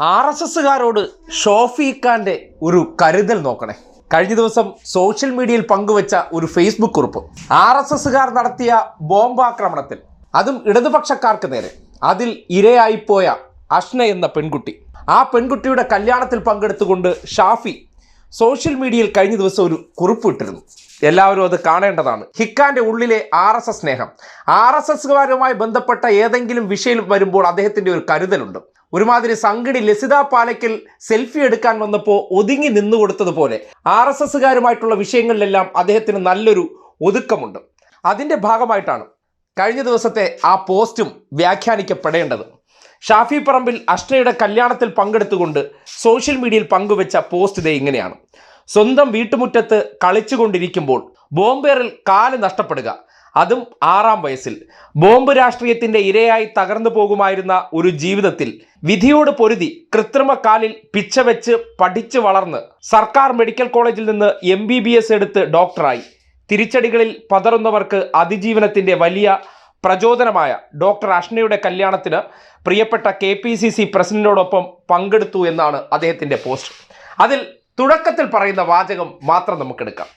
R S എസ്സുകാരോട് ഷോഫിഖാന്റെ ഒരു കരുതൽ നോക്കണേ. കഴിഞ്ഞ ദിവസം സോഷ്യൽ മീഡിയയിൽ പങ്കുവച്ച ഒരു ഫേസ്ബുക്ക് കുറിപ്പ്. ആർ എസ് എസ്സുകാർ നടത്തിയ ബോംബാക്രമണത്തിൽ അതും ഇടതുപക്ഷക്കാർക്ക് നേരെ. അതിൽ ഇരയായിപ്പോയ അഷ്ന എന്ന പെൺകുട്ടി. ആ പെൺകുട്ടിയുടെ കല്യാണത്തിൽ പങ്കെടുത്തുകൊണ്ട് ഷാഫി സോഷ്യൽ മീഡിയയിൽ കഴിഞ്ഞ ദിവസം ഒരു കുറിപ്പ് ഇട്ടിരുന്നു. എല്ലാവരും അത് കാണേണ്ടതാണ്. ഹിക്കാന്റെ ഉള്ളിലെ ആർ എസ് എസ് സ്നേഹം. ആർ എസ് എസ്കാരുമായി ബന്ധപ്പെട്ട ഏതെങ്കിലും വിഷയം വരുമ്പോൾ അദ്ദേഹത്തിന്റെ ഒരു കരുതലുണ്ട്. ഒരുമാതിരി സംഗടി ലസിത പാലയ്ക്കൽ സെൽഫി എടുക്കാൻ വന്നപ്പോൾ ഒതുങ്ങി നിന്നു കൊടുത്തതുപോലെ ആർ എസ് എസ്സുകാരുമായിട്ടുള്ള വിഷയങ്ങളിലെല്ലാം അദ്ദേഹത്തിന് നല്ലൊരു ഒതുക്കമുണ്ട്. അതിന്റെ ഭാഗമായിട്ടാണ് കഴിഞ്ഞ ദിവസത്തെ ആ പോസ്റ്റും വ്യാഖ്യാനിക്കപ്പെടേണ്ടത്. ഷാഫി പറമ്പിൽ അഷ്ടയുടെ കല്യാണത്തിൽ പങ്കെടുത്തുകൊണ്ട് സോഷ്യൽ മീഡിയയിൽ പങ്കുവെച്ച പോസ്റ്റ് ഇതേ ഇങ്ങനെയാണ്. സ്വന്തം വീട്ടുമുറ്റത്ത് കളിച്ചുകൊണ്ടിരിക്കുമ്പോൾ ബോംബേറിൽ കാൽ നഷ്ടപ്പെടുക. അതും ആറാം വയസ്സിൽ. ബോംബ് രാഷ്ട്രീയത്തിന്റെ ഇരയായി തകർന്നു പോകുമായിരുന്ന ഒരു ജീവിതത്തിൽ വിധിയോട് പൊരുതി കൃത്രിമ കാലിൽ പിച്ച വെച്ച് പഠിച്ചു വളർന്ന് സർക്കാർ മെഡിക്കൽ കോളേജിൽ നിന്ന് എം ബി ബി എസ് എടുത്ത് ഡോക്ടറായി. തിരിച്ചടികളിൽ പതറുന്നവർക്ക് അതിജീവനത്തിന്റെ വലിയ പ്രചോദനമായ ഡോക്ടർ അഷ്ണയുടെ കല്യാണത്തിന് പ്രിയപ്പെട്ട കെ പി സി സി പ്രസിഡന്റിനോടൊപ്പം പങ്കെടുത്തു എന്നാണ് അദ്ദേഹത്തിന്റെ പോസ്റ്റ്. അതിൽ തുടക്കത്തിൽ പറയുന്ന വാചകം മാത്രം നമുക്കെടുക്കാം.